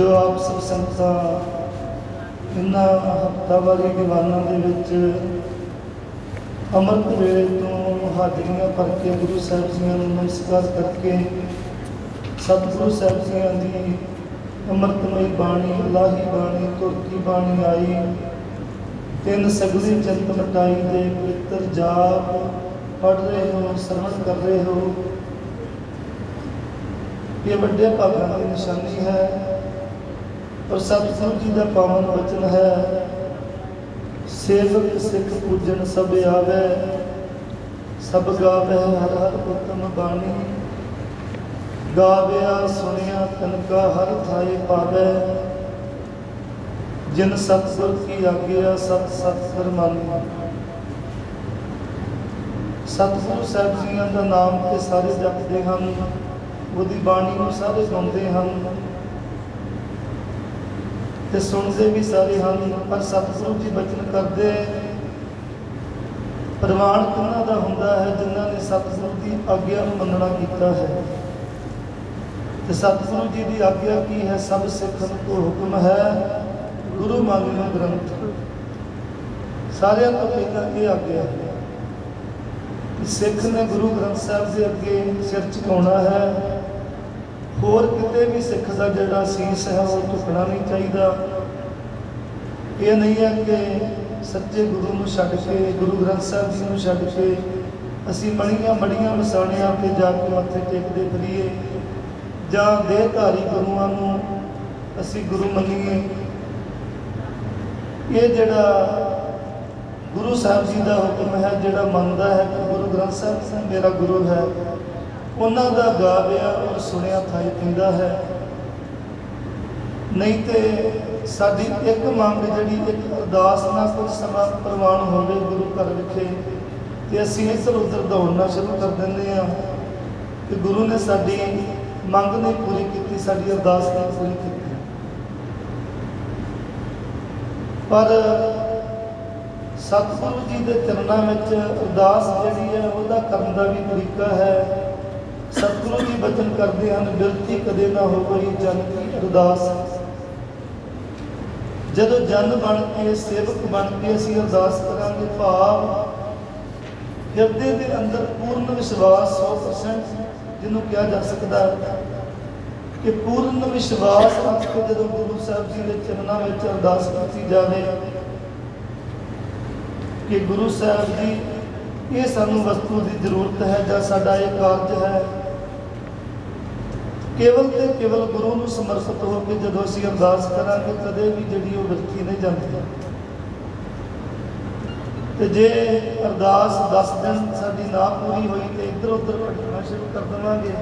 ਜੋ ਆਪ ਸਭ ਸੰਗਤਾਂ ਇਨ੍ਹਾਂ ਹਫ਼ਤਾਵਾਰੀ ਦੀਵਾਨਾਂ ਦੇ ਵਿੱਚ ਅੰਮ੍ਰਿਤ ਵੇਲੇ ਤੋਂ ਹਾਜ਼ਰੀਆਂ ਭਰ ਕੇ ਗੁਰੂ ਸਾਹਿਬ ਜੀਆਂ ਨੂੰ ਨਮਸਕਾਰ ਕਰਕੇ ਸਤਿਗੁਰੂ ਸਾਹਿਬ ਜੀਆਂ ਦੀ ਅੰਮ੍ਰਿਤਮਈ ਬਾਣੀ ਲਾਹੀ ਬਾਣੀ, ਤੁਰਕੀ ਬਾਣੀ ਆਈ। ਤਿੰਨ ਸਗਲੀ ਚੰਤ ਮਟਾਈ ਦੇ ਪਵਿੱਤਰ ਜਾਪ ਪੜ ਰਹੇ ਹੋ, ਸਰਵਣ ਕਰ ਰਹੇ ਹੋ। ਇਹ ਵੱਡੇ ਭਾਗਾਂ ਦੀ ਨਿਸ਼ਾਨੀ ਹੈ। ਔਰ ਸਤਿਗੁਰੂ ਜੀ ਦਾ ਪਾਵਨ ਵਚਨ ਹੈ, ਸੇਵਕ ਸਿੱਖ ਪੂਜਨ ਸਭ ਆਵੇ, ਸਭ ਗਾਵੇ ਹਰ ਹਰ ਉਤਮ ਬਾਣੀ। ਗਾਵਿਆ ਸੁਣਿਆ ਤਨਕਾ ਹਰ ਥਾਈ ਪਾਵੇ। ਜਿਨ ਸਤਿਗੁਰ ਕੀ ਆਗਿਆ, ਸਤ ਸਤ ਫਰਮਾਨੀ ਸਤਿਗੁਰੂ ਸਾਹਿਬ ਜੀਆਂ ਦਾ ਨਾਮ ਤੇ ਸਾਰੇ ਜਪਦੇ ਹਨ, ਉਹਦੀ ਬਾਣੀ ਨੂੰ ਸਾਰੇ ਗਾਉਂਦੇ ਹਨ। ਤੇ ਸੁਣਦੇ ਵੀ ਸਾਰੇ ਹਨ ਪਰ ਸਤਿਗੁਰੂ ਜੀ ਬਚਨ ਕਰਦੇ ਪ੍ਰਮਾਣ ਕਿਹਨਾਂ ਦਾ ਹੁੰਦਾ ਹੈ, ਜਿਨ੍ਹਾਂ ਨੇ ਸਤਿਗੁਰੂ ਦੀ ਆਗਿਆ ਨੂੰ ਮੰਨਣਾ ਕੀਤਾ ਹੈ? ਤੇ ਸਤਿਗੁਰੂ ਜੀ ਦੀ ਆਗਿਆ ਕੀ ਹੈ? ਸਭ ਸਿੱਖਨ ਕੋ ਹੁਕਮ ਹੈ, ਗੁਰੂ ਮੰਗਿਓ ਗ੍ਰੰਥ। ਸਾਰਿਆਂ ਤੋਂ ਪਹਿਲਾਂ ਇਹ ਆਗਿਆ ਹੈ ਸਿੱਖ ਨੇ ਗੁਰੂ ਗ੍ਰੰਥ ਸਾਹਿਬ ਦੇ ਅੱਗੇ ਸਿਰ ਝੁਕਾਉਣਾ ਹੈ ਹੋਰ ਕਿਤੇ ਵੀ ਸਿੱਖ ਦਾ ਜਿਹੜਾ ਸੀਸ ਹੈ ਉਹ ਝੁਕਣਾ ਨਹੀਂ ਚਾਹੀਦਾ। ਇਹ ਨਹੀਂ ਹੈ ਕਿ ਸੱਚੇ ਗੁਰੂ ਨੂੰ ਛੱਡ ਕੇ, ਗੁਰੂ ਗ੍ਰੰਥ ਸਾਹਿਬ ਜੀ ਨੂੰ ਛੱਡ ਕੇ ਅਸੀਂ ਮਣੀਆਂ ਮੜੀਆਂ ਮਸਾਣਿਆਂ ਤੇ ਜਾ ਕੇ ਮੱਥੇ ਟੇਕਦੇ ਫਿਰੀਏ ਜਾਂ ਦੇਹਧਾਰੀ ਗੁਰੂਆਂ ਨੂੰ ਅਸੀਂ ਗੁਰੂ ਮੰਨੀਏ। ਇਹ ਜਿਹੜਾ ਗੁਰੂ ਸਾਹਿਬ ਜੀ ਦਾ ਹੁਕਮ ਹੈ, ਜਿਹੜਾ ਮੰਨਦਾ ਹੈ ਕਿ ਗੁਰੂ ਗ੍ਰੰਥ ਸਾਹਿਬ ਜੀ ਮੇਰਾ ਗੁਰੂ ਹੈ ਉਹਨਾਂ ਦਾ ਗਾਵਿਆ ਔਰ ਸੁਣਿਆ ਥਾਈ ਪੈਂਦਾ ਹੈ। ਨਹੀਂ ਤੇ ਸਾਡੀ ਇੱਕ ਮੰਗ ਜਿਹੜੀ ਇੱਕ ਅਰਦਾਸ ਨਾਲ ਕੁਝ ਸਮਾਂ ਪ੍ਰਵਾਨ ਹੋਵੇ ਗੁਰੂ ਘਰ ਵਿਖੇ, ਤੇ ਅਸੀਂ ਇੱਧਰ ਉੱਧਰ ਦੌੜਨਾ ਸ਼ੁਰੂ ਕਰ ਦਿੰਦੇ ਹਾਂ। ਕਿ ਗੁਰੂ ਨੇ ਸਾਡੀ ਮੰਗ ਨਹੀਂ ਪੂਰੀ ਕੀਤੀ, ਸਾਡੀ ਅਰਦਾਸ ਨਹੀਂ ਪੂਰੀ ਕੀਤੀ। ਪਰ ਸਤਿਗੁਰੂ ਜੀ ਦੇ ਚਰਨਾਂ ਵਿੱਚ ਅਰਦਾਸ ਜਿਹੜੀ ਹੈ, ਉਹਦਾ ਕਰਨ ਦਾ ਵੀ ਤਰੀਕਾ ਹੈ। ਸਤਿਗੁਰੂ ਜੀ ਬਚਨ ਕਰਦੇ ਹਨ, ਬਿਰਤੀ ਕਦੇ ਨਾ ਹੋਵੇ ਜਨ ਕੀ ਅਰਦਾਸ। ਜਦੋਂ ਜਨ ਬਣ ਕੇ ਸੇਵਕ ਬਣ ਕੇ ਅਸੀਂ ਅਰਦਾਸ ਕਰਾਂਗੇ, ਭਾਵ ਹਿਰਦੇ ਦੇ ਅੰਦਰ ਪੂਰਨ ਵਿਸ਼ਵਾਸ 100% ਜਿਹਨੂੰ ਕਿਹਾ ਜਾ ਸਕਦਾ ਕਿ ਪੂਰਨ ਵਿਸ਼ਵਾਸ ਰੱਖ ਕੇ ਜਦੋਂ ਗੁਰੂ ਸਾਹਿਬ ਜੀ ਦੇ ਚਰਨਾਂ ਵਿੱਚ ਅਰਦਾਸ ਕੀਤੀ ਜਾਵੇ, ਕਿ ਗੁਰੂ ਸਾਹਿਬ ਜੀ, ਇਹ ਸਾਨੂੰ ਵਸਤੂ ਦੀ ਜ਼ਰੂਰਤ ਹੈ ਜਾਂ ਸਾਡਾ ਇਹ ਕਾਰਜ ਹੈ। ਕੇਵਲ ਤੇ ਕੇਵਲ ਗੁਰੂ ਨੂੰ ਸਮਰਪਿਤ ਹੋ ਕੇ ਜਦੋਂ ਅਸੀਂ ਅਰਦਾਸ ਕਰਾਂਗੇ, ਕਦੇ ਵੀ ਜਿਹੜੀ ਉਹ ਵਿਰਥੀ ਨਹੀਂ ਜਾਂਦੀ। ਤੇ ਜੇ ਅਰਦਾਸ 10 ਦਿਨ ਸਾਡੀ ਨਾ ਪੂਰੀ ਹੋਈ ਤੇ ਇੱਧਰ ਉੱਧਰ ਭਟਕਣਾ ਸ਼ੁਰੂ ਕਰ ਦੇਵਾਂਗੇ,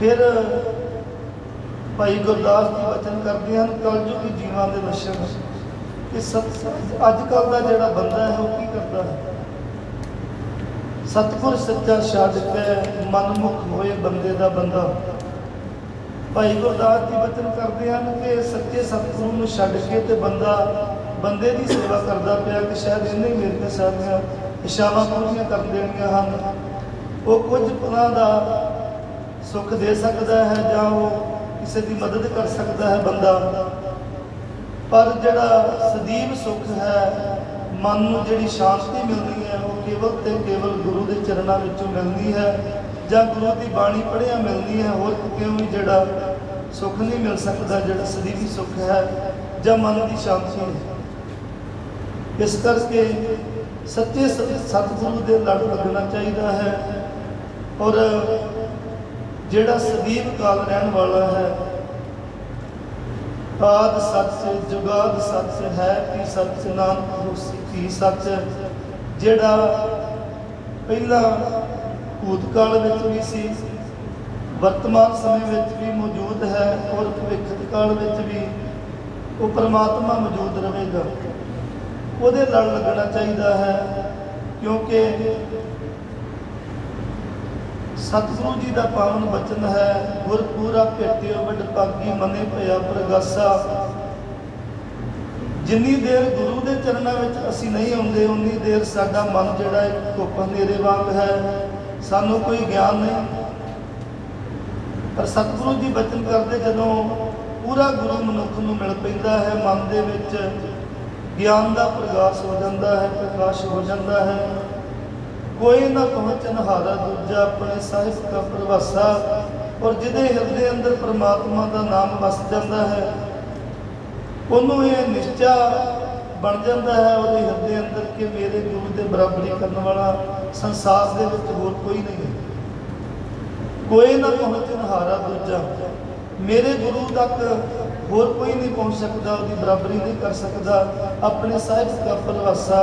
ਫਿਰ ਭਾਈ ਗੁਰਦਾਸ ਜੀ ਵਚਨ ਕਰਦੇ ਹਨ ਕਲਯੁਗੀ ਜੀਵਾਂ ਦੇ ਲੱਛਣ ਕਿ ਸਤ ਅੱਜ ਕੱਲ ਦਾ ਜਿਹੜਾ ਬੰਦਾ ਹੈ ਉਹ ਕੀ ਕਰਦਾ ਹੈ? ਸਤਿਗੁਰ ਸੱਚਾ ਛੱਡ ਕੇ ਮਨਮੁਖ ਹੋਏ ਬੰਦੇ ਦਾ ਬੰਦਾ। ਭਾਈ ਗੁਰਦਾਸ ਜੀ ਵਚਨ ਕਰਦੇ ਹਨ ਕਿ ਸੱਚੇ ਸਤਿਗੁਰੂ ਨੂੰ ਛੱਡ ਕੇ ਤੇ ਬੰਦਾ, ਬੰਦੇ ਦੀ ਸੇਵਾ ਕਰਦਾ ਪਿਆ ਕਿ ਸ਼ਾਇਦ ਇਹਨੇ ਹੀ ਮੇਰੇ ਤੇ ਸਾਰੀਆਂ ਇਸ਼ਾਵਾ ਪੂਰੀਆਂ ਕਰ ਦੇਣੀਆਂ ਹਨ, ਉਹ ਕੁਝ ਪਲਾਂ ਦਾ ਸੁੱਖ ਦੇ ਸਕਦਾ ਹੈ ਜਾਂ ਉਹ ਕਿਸੇ ਦੀ ਮਦਦ ਕਰ ਸਕਦਾ ਹੈ ਬੰਦਾ। ਪਰ ਜਿਹੜਾ ਸਦੀਵ ਸੁੱਖ ਹੈ, ਮਨ ਨੂੰ ਜਿਹੜੀ ਸ਼ਾਂਤੀ ਮਿਲਦੀ ਹੈ, ਉਹ ਕੇਵਲ ਤੇ ਕੇਵਲ ਗੁਰੂ ਦੇ ਚਰਨਾਂ ਵਿੱਚੋਂ ਮਿਲਦੀ ਹੈ। ਜਾਂ ਗੁਰੂ ਦੀ ਬਾਣੀ ਪੜ੍ਹਿਆ ਮਿਲਦੀ ਹੈ, ਹੋਰ ਕਿਤੇ ਵੀ ਜਿਹੜਾ ਸੁੱਖ ਨਹੀਂ ਮਿਲ ਸਕਦਾ, ਜਿਹੜਾ ਸਦੀਵੀ ਸੁੱਖ ਹੈ, ਜਾਂ ਮਨ ਦੀ ਸ਼ਾਂਤੀ ਹੈ। ਇਸ ਕਰਕੇ ਸੱਚੇ ਸ- ਸਤਿਗੁਰੂ ਦੇ ਲੜ ਲੱਗਣਾ ਚਾਹੀਦਾ ਹੈ ਔਰ ਜਿਹੜਾ ਸਦੀਵ ਕਾਲ ਰਹਿਣ ਵਾਲਾ ਹੈ ਆਦ ਸੱਚ, ਜੁਗਾਦ ਸੱਚ ਹੈ, ਕਿ ਸੱਚ ਨਾਨਕ ਹੋਸੀ ਕੀ ਸੱਚ, ਜਿਹੜਾ ਪਹਿਲਾਂ ਭੂਤਕਾਲ ਵਿੱਚ ਵੀ ਸੀ, ਵਰਤਮਾਨ ਸਮੇਂ ਵਿੱਚ ਵੀ ਮੌਜੂਦ ਹੈ ਔਰ ਭਵਿੱਖ ਕਾਲ ਵਿੱਚ ਵੀ ਉਹ ਪਰਮਾਤਮਾ ਮੌਜੂਦ ਰਹੇਗਾ। ਉਹਦੇ ਨਾਲ ਲੱਗਣਾ ਚਾਹੀਦਾ ਹੈ ਕਿਉਂਕਿ ਸਤਿਗੁਰੂ ਜੀ ਦਾ ਪਾਵਨ ਬਚਨ ਹੈ ਗੁਰ ਪੂਰਾ ਭੇਟਿਓ ਵੱਡ ਭਾਗੀ ਮਨੇ ਭਇਆ ਪ੍ਰਗਾਸਾ। ਜਿੰਨੀ ਦੇਰ ਗੁਰੂ ਦੇ ਚਰਨਾਂ ਵਿੱਚ ਅਸੀਂ ਨਹੀਂ ਆਉਂਦੇ, ਉਨੀ ਦੇਰ ਸਾਡਾ ਮਨ ਜਿਹੜਾ ਹੈ ਧੁੱਪ ਹਨੇਰੇ ਵਾਂਗ ਹੈ। ਸਾਨੂੰ ਕੋਈ ਗਿਆਨ ਨਹੀਂ। ਪਰ ਸਤਿਗੁਰੂ ਜੀ ਬਚਨ ਕਰਦੇ ਜਦੋਂ ਪੂਰਾ ਗੁਰੂ ਮਨੁੱਖ ਨੂੰ ਮਿਲ ਪੈਂਦਾ ਹੈ, ਮਨ ਦੇ ਵਿੱਚ ਗਿਆਨ ਦਾ ਪ੍ਰਕਾਸ਼ ਹੋ ਜਾਂਦਾ ਹੈ, ਪ੍ਰਕਾਸ਼ ਹੋ ਜਾਂਦਾ ਹੈ। ਕੋਈ ਨਾ ਪਹੁੰਚਨ ਹਾਰਾ ਦੂਜਾ, ਆਪਣੇ ਸਾਹਿਬ ਦਾ ਪ੍ਰਵਾਸਾ ਔਰ ਜਿਹਦੇ ਹਿਰਦੇ ਅੰਦਰ ਪ੍ਰਮਾਤਮਾ ਦਾ ਨਾਮ ਵਸ ਜਾਂਦਾ ਹੈ, ਉਹਨੂੰ ਇਹ ਨਿਸ਼ਚਾ ਬਣ ਜਾਂਦਾ ਹੈ, ਉਹਦੇ ਹਿਰਦੇ ਅੰਦਰ ਕਿ ਮੇਰੇ ਗੁਰੂ ਦੇ ਬਰਾਬਰੀ ਕਰਨ ਵਾਲਾ ਸੰਸਾਰ ਦੇ ਵਿੱਚ ਹੋਰ ਕੋਈ ਨਹੀਂ ਹੈ। ਕੋਈ ਨਾ ਪਹੁੰਚਣ ਹਾਰਾ ਦੂਜਾ। ਮੇਰੇ ਗੁਰੂ ਤੱਕ ਹੋਰ ਕੋਈ ਨਹੀਂ ਪਹੁੰਚ ਸਕਦਾ, ਉਹਦੀ ਬਰਾਬਰੀ ਨਹੀਂ ਕਰ ਸਕਦਾ। ਆਪਣੇ ਸਾਹਿਬ ਦਾ ਪ੍ਰਵਾਸਾ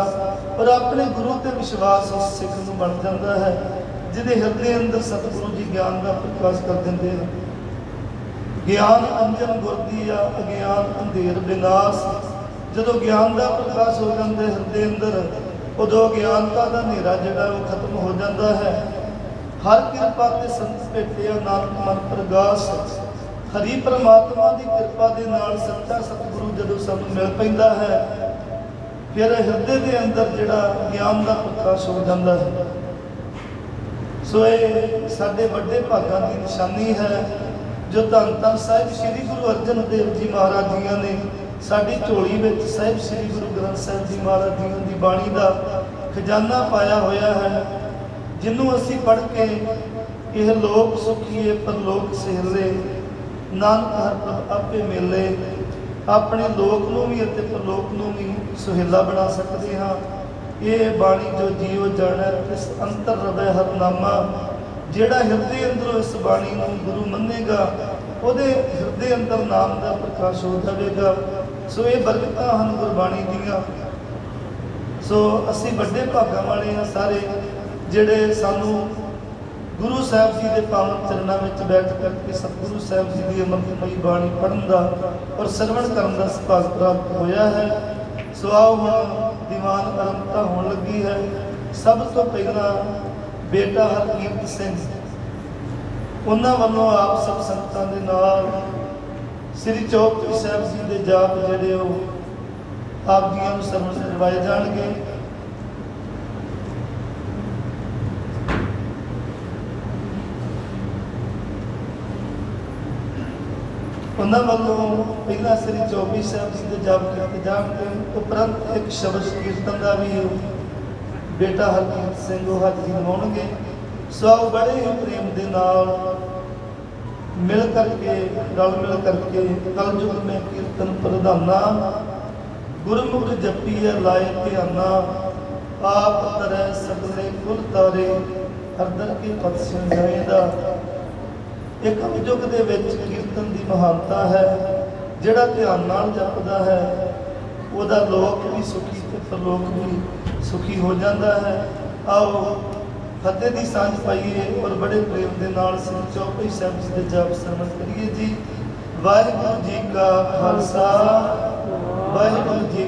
ਔਰ ਆਪਣੇ ਗੁਰੂ ਤੇ ਵਿਸ਼ਵਾਸ ਉਸ ਸਿੱਖ ਨੂੰ ਬਣ ਜਾਂਦਾ ਹੈ, ਜਿਹਦੇ ਹਿਰਦੇ ਅੰਦਰ ਸਤਿਗੁਰੂ ਜੀ ਗਿਆਨ ਦਾ ਪ੍ਰਕਾਸ਼ ਕਰ ਦਿੰਦੇ ਹਨ। ਗਿਆਨ ਅੰਜਨ ਗੁਰਦੀ ਆ, ਅਗਿਆਨ ਅੰਧੇਰ ਵਿਨਾਸ਼ ਜਦੋਂ ਗਿਆਨ ਦਾ ਪ੍ਰਕਾਸ਼ ਹੋ ਜਾਂਦਾ ਹੈ ਹਿਰਦੇ ਅੰਦਰ, ਉਦੋਂ ਗਿਆਨਤਾ ਦਾ ਹਨੇਰਾ ਜਿਹੜਾ ਉਹ ਖਤਮ ਹੋ ਜਾਂਦਾ ਹੈ। ਹਰ ਕਿਰਪਾ ਤੇ ਸੰਤ ਭੇਟਿਆ ਨਾਨਕ ਮਨ ਪ੍ਰਗਾਸ। ਹਰੀ ਪ੍ਰਮਾਤਮਾ ਦੀ ਕਿਰਪਾ ਦੇ ਨਾਲ ਸੱਚਾ ਸਤਿਗੁਰੂ ਜਦੋਂ ਸਾਨੂੰ ਮਿਲ ਪੈਂਦਾ ਹੈ, ਫਿਰ ਹਿਰਦੇ ਦੇ ਅੰਦਰ ਜਿਹੜਾ ਗਿਆਨ ਦਾ ਪ੍ਰਕਾਸ਼ ਹੋ ਜਾਂਦਾ ਹੈ। ਸੋ ਇਹ ਸਾਡੇ ਵੱਡੇ ਭਾਗਾਂ ਦੀ ਨਿਸ਼ਾਨੀ ਹੈ, ਜੋ ਧੰਨ ਧੰਨ ਸਾਹਿਬ ਸ੍ਰੀ ਗੁਰੂ ਅਰਜਨ ਦੇਵ ਜੀ ਮਹਾਰਾਜ ਜੀਆਂ ਨੇ ਸਾਡੀ ਝੋਲੀ ਵਿੱਚ ਸਾਹਿਬ ਸ੍ਰੀ ਗੁਰੂ ਗ੍ਰੰਥ ਸਾਹਿਬ ਜੀ ਮਹਾਰਾਜ ਜੀ ਦੀ ਬਾਣੀ ਦਾ ਖਜ਼ਾਨਾ ਪਾਇਆ ਹੋਇਆ ਹੈ ਜਿਹਨੂੰ ਅਸੀਂ ਪੜ੍ਹ ਕੇ ਇਹ ਲੋਕ ਸੁਖੀਏ ਪਰਲੋਕ ਸਹਿਲੇ, ਨਾਨਕ ਹਰ ਆਪੇ ਮੇਲੇ। ਆਪਣੇ ਲੋਕ ਨੂੰ ਵੀ ਅਤੇ ਪਰਲੋਕ ਨੂੰ ਵੀ ਸੁਹੇਲਾ ਬਣਾ ਸਕਦੇ ਹਾਂ। ਇਹ ਬਾਣੀ ਜੋ ਜੀਵ ਜਾਣੈ, ਇਸ ਅੰਤਰ ਰਵੈ ਹਰ ਨਾਮਾ। ਜਿਹੜਾ ਹਿਰਦੇ ਅੰਦਰੋਂ ਇਸ ਬਾਣੀ ਨੂੰ ਗੁਰੂ ਮੰਨੇਗਾ, ਉਹਦੇ ਹਿਰਦੇ ਅੰਦਰ ਨਾਮ ਦਾ ਪ੍ਰਕਾਸ਼ ਹੋ ਜਾਵੇਗਾ। ਸੋ ਇਹ ਬਰਕਤਾਂ ਹਨ ਗੁਰਬਾਣੀ ਦੀਆਂ। ਸੋ ਅਸੀਂ ਵੱਡੇ ਭਾਗਾਂ ਵਾਲੇ ਹਾਂ ਸਾਰੇ, ਜਿਹੜੇ ਸਾਨੂੰ ਗੁਰੂ ਸਾਹਿਬ ਜੀ ਦੇ ਪਾਵਨ ਚਰਨਾਂ ਵਿੱਚ ਬੈਠ ਕਰਕੇ ਸਤਿਗੁਰੂ ਸਾਹਿਬ ਜੀ ਦੀ ਅਮਰਤਮਈ ਬਾਣੀ ਪੜ੍ਹਨ ਦਾ ਔਰ ਸਰਵਣ ਕਰਨ ਦਾ ਸੁਭਾਗ ਪ੍ਰਾਪਤ ਹੋਇਆ ਹੈ। ਸੋ ਆਓ ਹੁਣ ਦੀਵਾਨ ਅਰੰਭਤਾ ਹੋਣ ਲੱਗੀ ਹੈ। ਸਭ ਤੋਂ ਪਹਿਲਾਂ ਬੇਟਾ ਹਰਕੀਰਤ ਸਿੰਘ, ਉਹਨਾਂ ਵੱਲੋਂ ਆਪ ਸਭ ਸੰਗਤਾਂ ਦੇ ਨਾਲ ਸ੍ਰੀ ਚੌਪਈ ਸਾਹਿਬ ਜੀ ਦੇ ਜਾਪ ਜਿਹੜੇ ਉਹ ਆਪ ਜੀਆਂ ਨੂੰ ਸਰਵਣ ਕਰਵਾਏ ਜਾਣਗੇ। ਉਹਨਾਂ ਵੱਲੋਂ ਪਹਿਲਾਂ ਸ੍ਰੀ ਚੌਬੀ ਸਾਹਿਬ ਜੀ ਦੇ ਜਾਪ ਕੀਤੇ ਜਾਣਗੇ, ਉਪਰੰਤ ਇੱਕ ਸ਼ਬਦ ਕੀਰਤਨ ਦਾ ਵੀ ਬੇਟਾ ਹਰਜੀਤ ਸਿੰਘ ਉਹ ਹਾਜ਼ਰੀ ਹੋਣਗੇ ਸੋ ਬੜੇ ਹੀ ਪ੍ਰੇਮ ਦੇ ਨਾਲ ਮਿਲ ਕਰਕੇ, ਰਲ ਮਿਲ ਕਰਕੇ ਕਲਯੁਗ ਮੈਂ ਕੀਰਤਨ ਪ੍ਰਧਾਨਾ। ਗੁਰਮੁਖ ਜਪੀਐ ਲਾਏ ਧਿਆਨਾ। ਆਪ ਤਰੈ ਸਗਲੇ ਕੁਲ ਤਾਰੇ, ਹਰਦਰ ਕੀ ਪਤ ਸੰਜਾਏ ਇੱਕ ਯੁੱਗ ਦੇ ਵਿੱਚ ਕੀਰਤਨ ਦੀ ਮਹਾਨਤਾ ਹੈ, ਜਿਹੜਾ ਧਿਆਨ ਨਾਲ ਜਪਦਾ ਹੈ, ਉਹਦਾ ਲੋਕ ਵੀ ਸੁਖੀ ਤੇ ਪਰਲੋਕ ਵੀ ਸੁਖੀ ਹੋ ਜਾਂਦਾ ਹੈ। ਆਓ ਫਤਿਹ ਦੀ ਸਾਂਝ ਪਾਈਏ ਔਰ ਬੜੇ ਪ੍ਰੇਮ ਦੇ ਨਾਲ ਸ੍ਰੀ ਚੌਪਈ ਸਾਹਿਬ ਜੀ ਦੇ ਜਾਪ ਸਰਵਣ ਕਰੀਏ ਜੀ। ਵਾਹਿਗੁਰੂ ਜੀ ਕਾ ਖਾਲਸਾ, ਵਾਹਿਗੁਰੂ ਜੀ